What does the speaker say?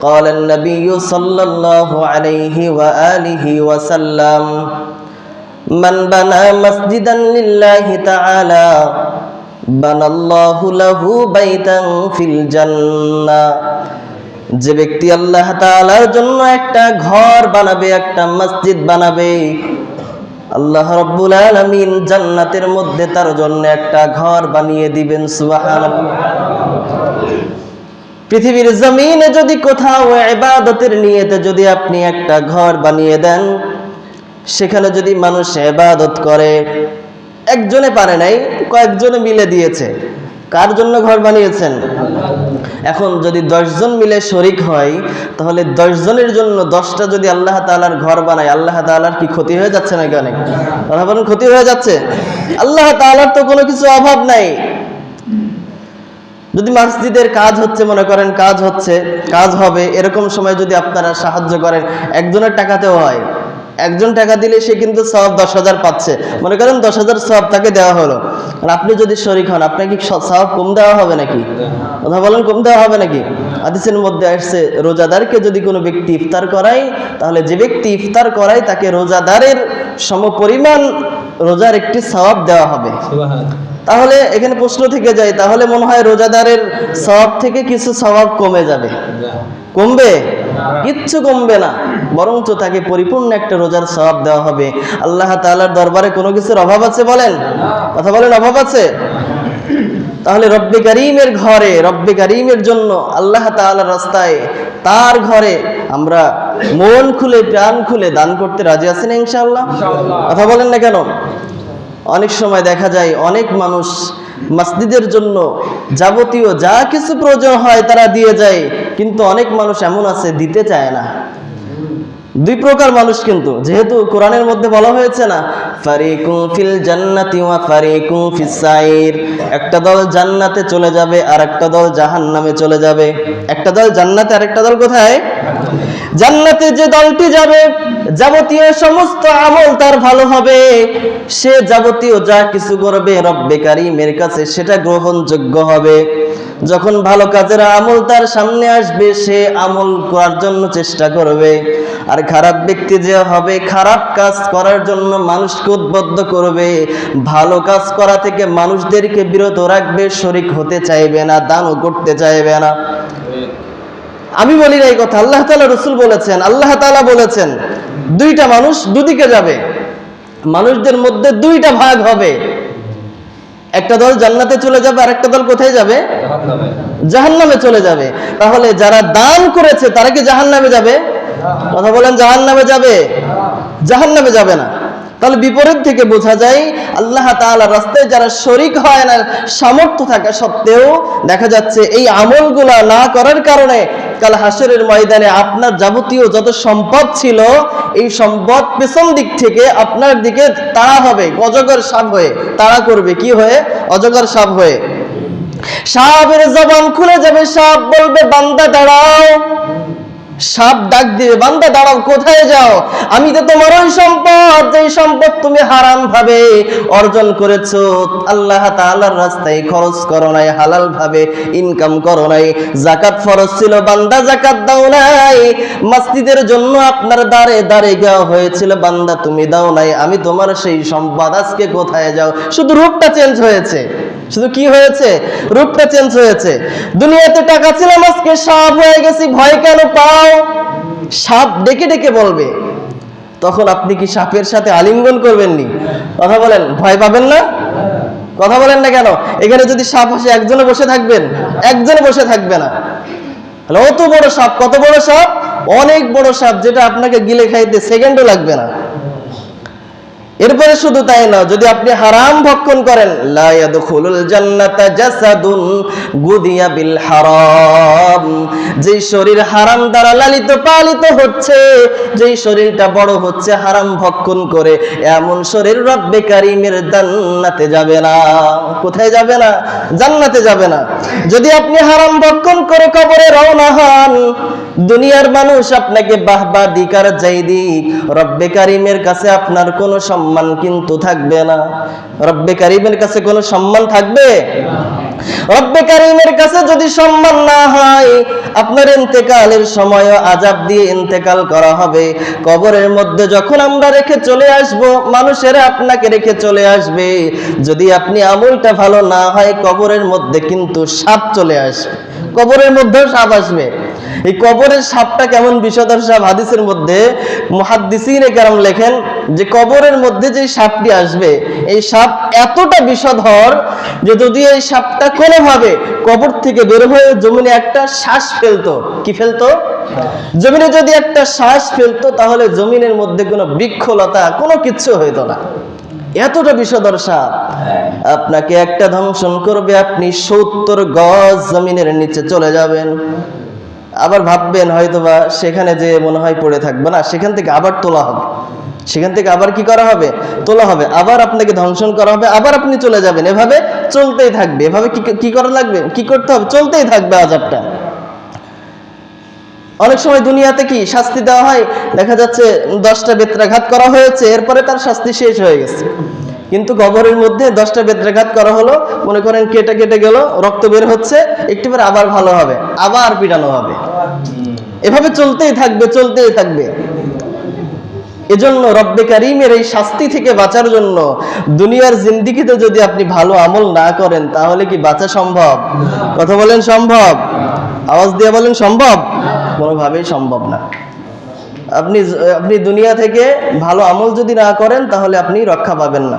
قال النبي صلى الله عليه وآله وسلم من بنى مسجدا لله تعالى بنى الله له بيتا في الجنة যে ব্যক্তি আল্লাহ তাআলার জন্য একটা ঘর বানাবে একটা মসজিদ বানাবে আল্লাহ রব্বুল আলামিন জান্নাতের মধ্যে তার জন্য একটা ঘর বানিয়ে দিবেন সুবহানাল্লাহ পৃথিবীর জমিনে যদি কোথাও এবাদতের নিয়েতে যদি আপনি একটা ঘর বানিয়ে দেন, সেখানে যদি মানুষ এবাদত করে, একজনে পারে নাই, কয়েকজনে মিলে দিয়েছে, কার জন্য ঘর বানিয়েছেন? এখন যদি দশজন মিলে শরিক হয়, তাহলে দশজনের জন্য দশটা যদি আল্লাহ তাআলার ঘর বানায়, আল্লাহ তাআলার কি ক্ষতি হয়ে যাচ্ছে নাকি অনেক? ক্ষতি হয়ে যাচ্ছে? আল্লাহ তাআলার তো কোনো কিছু অভাব নাই। যদি মসজিদের কাজ হচ্ছে, মনে করেন কাজ হচ্ছে, কাজ হবে, এরকম সময় যদি আপনারা সাহায্য করেন, একজনের টাকাতেও হয়। একজন টাকা দিলে সে কিন্তু সব দশ হাজার পাচ্ছে। মনে করেন দশ হাজার সব তাকে দেওয়া হলো। আর আপনি যদি শরিক হন, আপনাকে সব কম দেওয়া হবে নাকি? কথা বলেন, কম দেওয়া হবে নাকি? আদিসের মধ্যে আসছে, রোজাদারকে যদি কোনো ব্যক্তি ইফতার করায়, তাহলে যে ব্যক্তি ইফতার করায়, তাকে রোজাদারের সমপরিমাণ রোজার একটি সওয়াব দেওয়া হবে। তাহলে এখানে প্রশ্ন থেকে যায় তাহলে মনে হয় রোজাদারের সওয়াব থেকে কিছু সওয়াব কমে যাবে। কমবে? কিচ্ছু কমবে না। বরঞ্চ তাকে পরিপূর্ণ একটা রোজার সওয়াব দেওয়া হবে। আল্লাহ তাআলার দরবারে কোনো কিছুর অভাব আছে বলেন? কথা বলেন অভাব আছে? তাহলে রব্বে করিমের ঘরে রব্বে করিমের জন্য আল্লাহ তাআলার রাস্তায় তার ঘরে আমরা মন খুলে প্রাণ খুলে দান করতে রাজি আছেন ইনশাআল্লাহ? কথা বলেন না কেন? অনেক সময় দেখা যায় অনেক মানুষ মসজিদের জন্য যাবতীয় যা কিছু প্রয়োজন হয় তারা দিয়ে যায় কিন্তু অনেক মানুষ এমন আছে দিতে চায় না। দুই প্রকার মানুষ কিন্তু যেহেতু কোরআনের মধ্যে বলা হয়েছে না ফারিকুম ফিল জান্নাতি ওয়া ফারিকুম ফিস সাইর। একটা দল জান্নাতে চলে যাবে আর একটা দল জাহান্নামে চলে যাবে। একটা দল জান্নাতে আর একটা দল কোথায়? জান্নাতে যে দলটি যাবে, যাবতীয় সমস্ত আমল তার ভালো হবে। সে যাবতীয় যা কিছু করবে রব্বে কারিমের কাছে সেটা গ্রহণযোগ্য হবে। যখন ভালো কাজের আমল তার সামনে আসবে, সে আমল করার জন্য চেষ্টা করবে। আর খারাপ ব্যক্তি যে হবে, খারাপ কাজ করার জন্য মানুষকে উদ্বুদ্ধ করবে। ভালো কাজ করা থেকে মানুষদেরকে বিরত রাখবে, শরিক হতে চাইবে না, দানও করতে চাইবে না। আমি বলি না এই কথা আল্লাহ তাআলা রসুল বলেছেন আল্লাহ তাআলা বলেছেন দুইটা মানুষ দুদিকে যাবে মানুষদের মধ্যে দুইটা ভাগ হবে। একটা দল জান্নাতে চলে যাবে আর একটা দল কোথায় যাবে? জাহান্নামে। চলে যাবে। তাহলে যারা দান করেছে তারা কি জাহান্নামে যাবে? কথা বলেন জাহান্নামে যাবে? জাহান্নামে যাবে না। তাহলে বিপরীত থেকে বোঝা যায়, আল্লাহ তাআলা রাস্তায় যারা শরিক হয় না, সামর্থ্য থাকা সত্ত্বেও দেখা যাচ্ছে এই আমলগুলা না করার কারণে কাল হাসরের ময়দানে আপনার যাবতীয় যত সম্পদ ছিল, এই সম্পদ পেছন দিক থেকে আপনার দিকে তাড়া হবে, অজগর সাপ হয়ে তাড়া করবে। কি হয়ে? অজগর সাপ হয়ে। সাপের জবান খুলে যাবে, সাপ বলবে, বান্দা, দাঁড়াও। সাপ ডাক দিবে বান্দা, দাঁড়াও, কোথায় যাও? আমি তো তোমার ওই সম্পদ যে সম্পদ তুমি হারাম ভাবে অর্জন করেছ। আল্লাহ তাআলার রাস্তায় খরচ করো নাই হালাল ভাবে ইনকাম করো নাই। জাকাত ফরজ ছিল, বান্দা জাকাত দাও নাই। মসজিদের জন্য আপনার দাঁড়ে দাঁড়ে দেওয়া হয়েছিল, বান্দা তুমি দাও নাই। আমি তোমার সেই সম্পদ আজকে কোথায় যাও? শুধু রূপটা চেঞ্জ হয়েছে। শুধু কি হয়েছে? রূপটা চেঞ্জ হয়েছে। দুনিয়াতে টাকা ছিলাম আজকে সাপ হয়ে গেছি, ভয় কেন পাও? সাপ ডেকে ডেকে বলবে। তখন আপনি কি সাপের সাথে আলিঙ্গন করবেন নি কথা বলেন, ভয় পাবেন না? কথা বলেন না কেন? এখানে যদি সাপ আসে, একজনে বসে থাকবেন, একজনে বসে থাকবে না। অত বড় সাপ, কত বড় সাপ? অনেক বড় সাপ, যেটা আপনাকে গিলে খাইতে সেকেন্ডও লাগবে না। এরপরে শুধু তাই না, যদি আপনি হারাম ভক্ষণ করেন বিল হারাম। যেই শরীর হারাম দ্বারা লালিত, পালিত হচ্ছে শরীরটা বড় হচ্ছে, হারাম ভক্ষণ করে, এমন শরীর রব্বে কারিমের জান্নাতে যাবে না। কোথায় যাবে না? জান্নাতে যাবে না। যদি আপনি হারাম ভক্ষণ করে কবরে রওনা হন, দুনিয়ার মানুষ আপনাকে বাহবা দিক আর যাই দিক রব্বে কারিমের কাছে আপনার কোনো সম্মান সম্মান কিন্তু থাকবে না। রব্বে কারিমের কাছে কোনো সম্মান থাকবে? রব্বে কারিমের কাছে যদি সম্মান না হয়, আপনার ইন্তেকালের সময় আজাব দিয়ে ইন্তেকাল করা হবে। কবরের মধ্যে যখন আমরা রেখে চলে আসব, মানুষেরা আপনাকে রেখে চলে আসবে। যদি আপনি আমলটা ভালো না হয়, কবরের মধ্যে কিন্তু সাপ চলে আসবে। কবরের মধ্যেও সাপ আসবে। এই কবরের সাপটা কেমন বিষধর সাপ? হাদিসের মধ্যে মুহাদ্দিসিনে কেরাম লেখেন যে কবরের মধ্যে যে সাপটি আসবে, এই সাপ এতটা বিষধর যে যদি এই সাপটা কোনোভাবে কবর থেকে বের হয়ে জমিনে একটা শ্বাস ফেলতো, কি ফেলতো? জমিনে যদি একটা শ্বাস ফেলতো, তাহলে জমিনের মধ্যে কোনো বৃক্ষলতা, কোনো কিচ্ছু হইতো না। এতটা বিষধর সাপ। আপনাকে একটা ধ্বংসন করবে, আপনি সত্তর গজ জমিনের নিচে চলে যাবেন। আবার ভাববেন হয়তোবা সেখানে যে মনে হয় পড়ে থাকবে। না, সেখান থেকে আবার তোলা হবে। সেখান থেকে আবার কি করা হবে? তোলা হবে। আবার আপনাকে ধ্বংসন করা হবে। আবার আপনি চলে যাবেন। এভাবে চলতেই থাকবে। এভাবে কি করা লাগবে? কি করতে হবে? চলতেই থাকবে আজাবটা অনেক সময় দুনিয়াতে কি শাস্তি দেওয়া হয়? দেখা যাচ্ছে দশটা বেত্রাঘাত করা হয়েছে, এরপরে তার শাস্তি শেষ হয়ে গেছে। কিন্তু কবরের মধ্যে দশটা বেত্রাঘাত করা হলো। মনে করেন কেটে কেটে গেল, রক্ত বের হচ্ছে, একটু আবার ভালো হবে, আবার পিটানো হবে। এভাবে চলতেই থাকবে চলতেই থাকবে। এজন্য রব্বে কারিমের এই শাস্তি থেকে বাঁচার জন্য দুনিয়ার জিন্দিগিতে যদি আপনি ভালো আমল না করেন, তাহলে কি বাঁচা সম্ভব? কথা বলেন সম্ভব? আওয়াজ দিয়ে বলেন সম্ভব? কোনোভাবেই সম্ভব না। আপনি আপনি দুনিয়া থেকে ভালো আমল যদি না করেন, তাহলে আপনি রক্ষা পাবেন না।